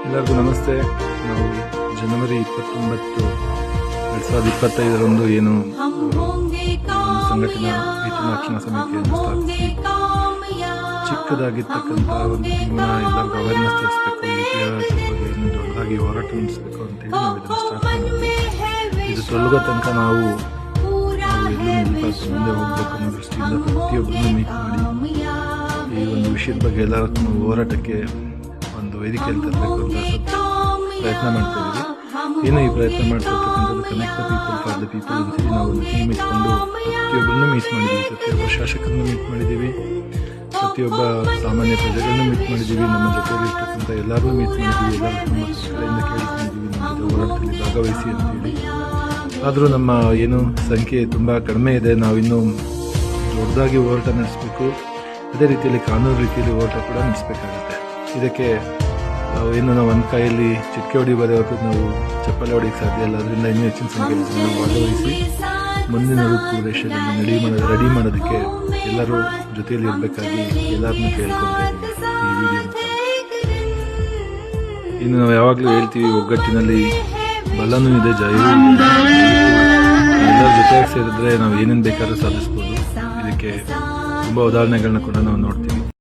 ಎಲ್ಲರಿಗೂ ನಮಸ್ತೆ. ನಾವು ಜನವರಿ ಇಪ್ಪತ್ತೊಂಬತ್ತು ಎರಡು ಸಾವಿರದ ಇಪ್ಪತ್ತೈದರಂದು ಏನು ಸಂಘಟನೆ ರಕ್ಷಣಾ ಸಮಿತಿಯನ್ನು ಸ್ಥಾಪಿಸಿ ಚಿಕ್ಕದಾಗಿರ್ತಕ್ಕಂಥ ಒಂದು ಜೀವನ ಎಲ್ಲರಿಗೂ ಅವೇರ್ನೆಸ್ ತರಿಸಬೇಕು ದೊಡ್ಡದಾಗಿ ಹೋರಾಟ ನಡೆಸಬೇಕು ಅಂತೇಳಿ ನಾವು ಇದನ್ನು ಸ್ಟಾರ್ಟ್ ಇದು ತೊಲಗೋ ತನಕ ನಾವು ಎಲ್ಲೂ ಮುಂದೆ ಹೋಗ್ಬೇಕು ಅನ್ನೋ ದೃಷ್ಟಿಯಿಂದ ಪ್ರತಿಯೊಬ್ಬರನ್ನು ಮೀಟ್ ಮಾಡಿ ಈ ಒಂದು ವಿಷಯದ ಬಗ್ಗೆ ಎಲ್ಲರ ಹೋರಾಟಕ್ಕೆ ವೇದಿಕೆಯಲ್ಲಿ ತರಬೇಕು ಅಂತ ಪ್ರಯತ್ನ ಮಾಡ್ತಾ ಇದ್ದೀವಿ. ಏನೋ ಈ ಪ್ರಯತ್ನ ಮಾಡ್ತಿರ್ತಕ್ಕಂಥದ್ದು connect the people for the people ಅಂತೇಳಿ ನಾವು ಒಂದು ಟೀಮ್ ಇಟ್ಕೊಂಡು ಪ್ರತಿಯೊಬ್ಬರನ್ನು ಮೀಟ್ ಮಾಡಿದ್ದೀವಿ. ಪ್ರತಿಯೊಬ್ಬ ಶಾಸಕರನ್ನು ಮೀಟ್ ಮಾಡಿದ್ದೀವಿ. ಪ್ರತಿಯೊಬ್ಬ ಸಾಮಾನ್ಯ ಪ್ರಜೆಗಳನ್ನು ಮೀಟ್ ಮಾಡಿದ್ದೀವಿ. ನಮ್ಮ ಜೊತೆಯಲ್ಲಿ ಇರ್ತಕ್ಕಂಥ ಎಲ್ಲರನ್ನೂ ಮೀಟ್ ಮಾಡಿದ್ದೀವಿ. ಎಲ್ಲರೂ ನಮ್ಮ ಕಡೆಯಿಂದ ಕೇಳಿಕೊಂಡಿದ್ದೀವಿ. ನಮ್ಮ ಜೊತೆ ಹೋರಾಟದಲ್ಲಿ ಭಾಗವಹಿಸಿ ಅಂತೇಳಿ ಆದರೂ ನಮ್ಮ ಏನು ಸಂಖ್ಯೆ ತುಂಬ ಕಡಿಮೆ ಇದೆ. ನಾವಿನ್ನೂ ದೊಡ್ಡದಾಗಿ ಹೋರಾಟ ನಡೆಸಬೇಕು. ಅದೇ ರೀತಿಯಲ್ಲಿ ಕಾನೂನು ರೀತಿಯಲ್ಲಿ ಹೋರಾಟ ಕೂಡ ನಡೆಸಬೇಕಾಗುತ್ತೆ. ಇದಕ್ಕೆ ಏನು ನಾವು ಒಂದು ಕೈಯಲ್ಲಿ ಚಿಟ್ಕೆ ಹೊಡಿಬೋದೇ ಹೊರತು ನಾವು ಚಪ್ಪಲಿ ಹೊಡಿಗೆ ಸಾಧ್ಯ ಇಲ್ಲ. ಅದರಿಂದ ಇನ್ನೂ ಹೆಚ್ಚಿನ ಸಂಖ್ಯೆಯಲ್ಲಿ ಭಾಗವಹಿಸಿ ಮುಂದಿನ ರೂಪುರೇಷೆಯಲ್ಲಿ ರೆಡಿ ಮಾಡೋದು, ರೆಡಿ ಮಾಡೋದಕ್ಕೆ ಎಲ್ಲರೂ ಜೊತೆಯಲ್ಲಿ ಇರಬೇಕಾಗಿ ಎಲ್ಲರನ್ನು ವಿಡಿಯೋ ಇನ್ನು ನಾವು ಯಾವಾಗಲೂ ಹೇಳ್ತೀವಿ, ಒಗ್ಗಟ್ಟಿನಲ್ಲಿ ಬಲನೂ ಇದೆ ಎಲ್ಲರೂ ಎಲ್ಲರ ಜೊತೆಯಾಗಿ ಸೇರಿದ್ರೆ ನಾವು ಏನೇನು ಬೇಕಾದರೂ ಸಾಧಿಸ್ಬೋದು. ಇದಕ್ಕೆ ತುಂಬ ಉದಾಹರಣೆಗಳನ್ನ ಕೂಡ ನಾವು ನೋಡ್ತೀವಿ.